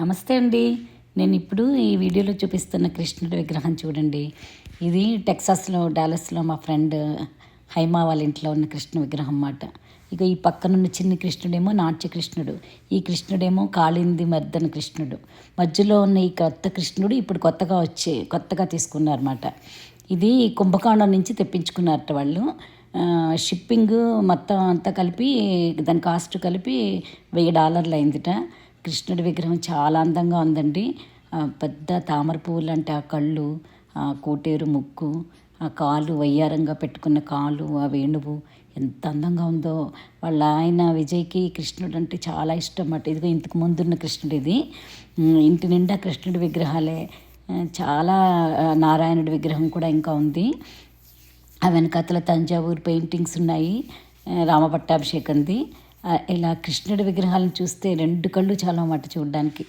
నమస్తే అండి. నేను ఇప్పుడు ఈ వీడియోలో చూపిస్తున్న కృష్ణుడి విగ్రహం చూడండి. ఇది టెక్సాస్లో డాలస్లో మా ఫ్రెండ్ హైమా వాళ్ళ ఇంట్లో ఉన్న కృష్ణ విగ్రహం అన్నమాట. ఇక ఈ పక్కనున్న చిన్న కృష్ణుడేమో నాట్య కృష్ణుడు. ఈ కృష్ణుడేమో కాళింది మర్దన కృష్ణుడు. మధ్యలో ఉన్న ఈ కొత్త కృష్ణుడు ఇప్పుడు కొత్తగా వచ్చి కొత్తగా తీసుకున్నారన్నమాట ఇది కుంభకోణం నుంచి తెప్పించుకున్నారట వాళ్ళు. షిప్పింగ్ మొత్తం అంతా కలిపి దాని కాస్ట్ కలిపి వెయ్యి డాలర్లు అయిందిట. కృష్ణుడి విగ్రహం చాలా అందంగా ఉందండి. పెద్ద తామర పువ్వులు అంటే ఆ కళ్ళు ఆ కోటేరు ముక్కు ఆ కాలు వయ్యారంగా పెట్టుకున్న కాలు ఆ వేణువు ఎంత అందంగా ఉందో. వాళ్ళ ఆయన విజయ్కి కృష్ణుడు అంటే చాలా ఇష్టం అన్నమాట ఇదిగో ఇంతకు ముందున్న కృష్ణుడు ఇది. ఇంటి నిండా కృష్ణుడి విగ్రహాలే. చాలా నారాయణుడి విగ్రహం కూడా ఇంకా ఉంది. ఆ వెనకాతల తంజావూరు పెయింటింగ్స్ ఉన్నాయి. రామపట్టాభిషేకంది. ఇలా కృష్ణుడి విగ్రహాలను చూస్తే రెండు కళ్ళు చాలా మాట చూడడానికి.